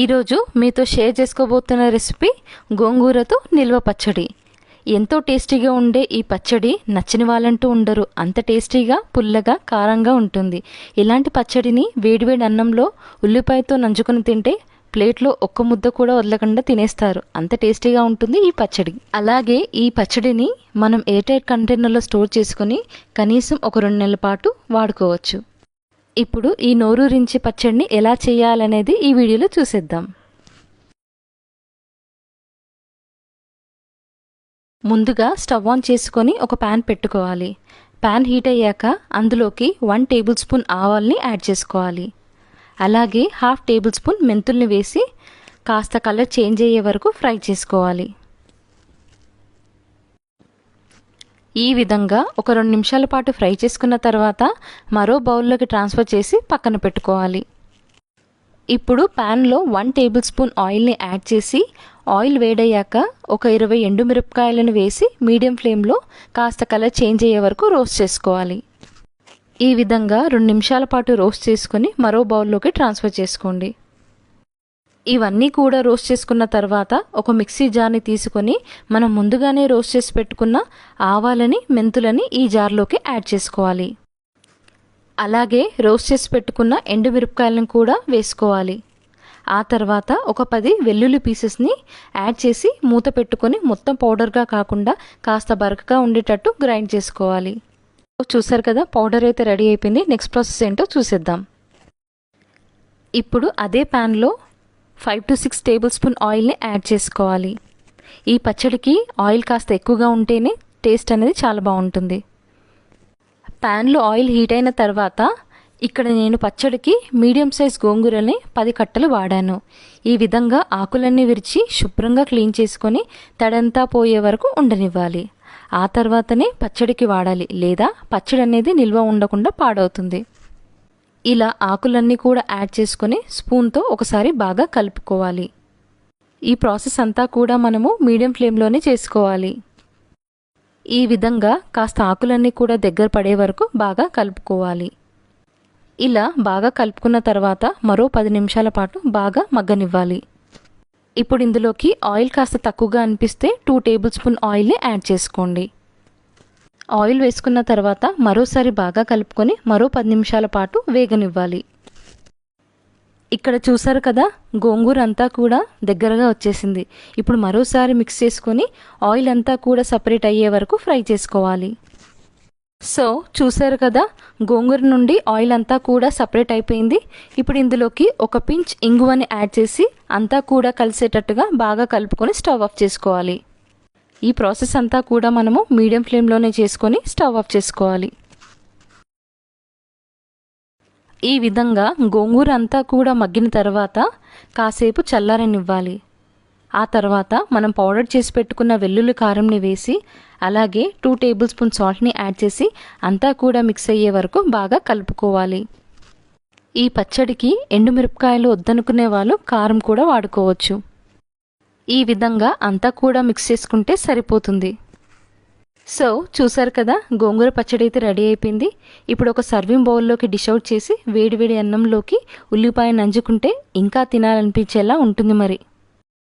ఈరోజు మీతో share చేసుకోబోతున్న recipe గోంగూరతో నిల్వ పచ్చడి. ఎంతో టేస్టీగా ఉండే ఈ పచ్చడి నచ్చని వాళ్ళంటూ ఉండరు. అంత టేస్టీగా పుల్లగా కారంగా ఉంటుంది. ఇలాంటి పచ్చడిని వేడివేడి అన్నంలో ఉల్లిపాయతో నంచుకుని తింటే ప్లేట్లో ఒక్క ముద్ద కూడా వదలకుండా తినేస్తారు. అంత టేస్టీగా ఉంటుంది ఈ పచ్చడి. అలాగే ఈ పచ్చడిని మనం ఎయిర్ టైట్ కంటైనర్లో స్టోర్ చేసుకుని కనీసం ఒక రెండు నెలల పాటు వాడుకోవచ్చు. ఇప్పుడు ఈ నోరూరించి పచ్చడిని ఎలా చేయాలనేది ఈ వీడియోలో చూసేద్దాం. ముందుగా స్టవ్ ఆన్ చేసుకొని ఒక ప్యాన్ పెట్టుకోవాలి. ప్యాన్ హీట్ అయ్యాక అందులోకి వన్ టేబుల్ స్పూన్ ఆవాల్ని యాడ్ చేసుకోవాలి. అలాగే హాఫ్ టేబుల్ స్పూన్ మెంతుల్ని వేసి కాస్త కలర్ చేంజ్ అయ్యే వరకు ఫ్రై చేసుకోవాలి. ఈ విధంగా ఒక రెండు నిమిషాల పాటు ఫ్రై చేసుకున్న తర్వాత మరో బౌల్లోకి ట్రాన్స్ఫర్ చేసి పక్కన పెట్టుకోవాలి. ఇప్పుడు ప్యాన్లో వన్ టేబుల్ స్పూన్ ఆయిల్ని యాడ్ చేసి ఆయిల్ వేడయ్యాక ఒక ఇరవై ఎండుమిరపకాయలను వేసి మీడియం ఫ్లేమ్లో కాస్త కలర్ చేంజ్ అయ్యే వరకు రోస్ట్ చేసుకోవాలి. ఈ విధంగా రెండు నిమిషాల పాటు రోస్ట్ చేసుకొని మరో బౌల్లోకి ట్రాన్స్ఫర్ చేసుకోండి. ఇవన్నీ కూడా రోస్ట్ చేసుకున్న తర్వాత ఒక మిక్సీ జార్ని తీసుకొని మనం ముందుగానే రోస్ట్ చేసి పెట్టుకున్న ఆవాలని మెంతులని ఈ జార్లోకి యాడ్ చేసుకోవాలి. అలాగే రోస్ట్ చేసి పెట్టుకున్న ఎండుమిరపకాయలను కూడా వేసుకోవాలి. ఆ తర్వాత ఒక పది వెల్లుల్లి పీసెస్ని యాడ్ చేసి మూత పెట్టుకొని మొత్తం పౌడర్గా కాకుండా కాస్త బరకగా ఉండేటట్టు గ్రైండ్ చేసుకోవాలి. చూసారు కదా పౌడర్ అయితే రెడీ అయిపోయింది. నెక్స్ట్ ప్రాసెస్ ఏంటో చూసేద్దాం. ఇప్పుడు అదే ప్యాన్లో five to six table spoon ఆయిల్ని యాడ్ చేసుకోవాలి. ఈ పచ్చడికి ఆయిల్ కాస్త ఎక్కువగా ఉంటేనే టేస్ట్ అనేది చాలా బాగుంటుంది. ప్యాన్లో ఆయిల్ హీట్ అయిన తర్వాత ఇక్కడ నేను పచ్చడికి మీడియం సైజ్ గోంగూరని పది కట్టలు వాడాను. ఈ విధంగా ఆకులన్నీ విరిచి శుభ్రంగా క్లీన్ చేసుకొని తడంతా పోయే వరకు ఉండనివ్వాలి. ఆ తర్వాతనే పచ్చడికి వాడాలి లేదా పచ్చడి అనేది నిల్వ ఉండకుండా పాడవుతుంది. ఇలా ఆకులన్నీ కూడా యాడ్ చేసుకొని స్పూన్తో ఒకసారి బాగా కలుపుకోవాలి. ఈ ప్రాసెస్ అంతా కూడా మనము మీడియం ఫ్లేమ్లోనే చేసుకోవాలి. ఈ విధంగా కాస్త ఆకులన్నీ కూడా దగ్గర పడే వరకు బాగా కలుపుకోవాలి. ఇలా బాగా కలుపుకున్న తర్వాత మరో పది నిమిషాల పాటు బాగా మగ్గనివ్వాలి. ఇప్పుడు ఇందులోకి ఆయిల్ కాస్త తక్కువగా అనిపిస్తే టూ టేబుల్ స్పూన్ ఆయిల్ని యాడ్ చేసుకోండి. ఆయిల్ వేసుకున్న తర్వాత మరోసారి బాగా కలుపుకొని మరో పది నిమిషాల పాటు వేగనివ్వాలి. ఇక్కడ చూసారు కదా గోంగూర అంతా కూడా దగ్గరగా వచ్చేసింది. ఇప్పుడు మరోసారి మిక్స్ చేసుకొని ఆయిల్ అంతా కూడా సపరేట్ అయ్యే వరకు ఫ్రై చేసుకోవాలి. సో చూసారు కదా గోంగూర నుండి ఆయిల్ అంతా కూడా సపరేట్ అయిపోయింది. ఇప్పుడు ఇందులోకి ఒక పించ్ ఇంగువని యాడ్ చేసి అంతా కూడా కలిసేటట్టుగా బాగా కలుపుకొని స్టవ్ ఆఫ్ చేసుకోవాలి. ఈ ప్రాసెస్ అంతా కూడా మనము మీడియం ఫ్లేమ్లోనే చేసుకొని స్టవ్ ఆఫ్ చేసుకోవాలి. ఈ విధంగా గోంగూర అంతా కూడా మగ్గిన తర్వాత కాసేపు చల్లారనివ్వాలి. ఆ తర్వాత మనం పౌడర్ చేసి పెట్టుకున్న వెల్లుల్లి కారంని వేసి అలాగే టూ టేబుల్ స్పూన్ సాల్ట్ని యాడ్ చేసి అంతా కూడా మిక్స్ అయ్యే వరకు బాగా కలుపుకోవాలి. ఈ పచ్చడికి ఎండుమిరపకాయలు వద్దనుకునే వాళ్ళు కారం కూడా వాడుకోవచ్చు. ఈ విధంగా అంతా కూడా మిక్స్ చేసుకుంటే సరిపోతుంది. సో చూసారు కదా గోంగూర పచ్చడి అయితే రెడీ అయిపోయింది. ఇప్పుడు ఒక సర్వింగ్ బౌల్లోకి డిష్ అవుట్ చేసి వేడివేడి అన్నంలోకి ఉల్లిపాయ నంజుకుంటే ఇంకా తినాలనిపించేలా ఉంటుంది మరి.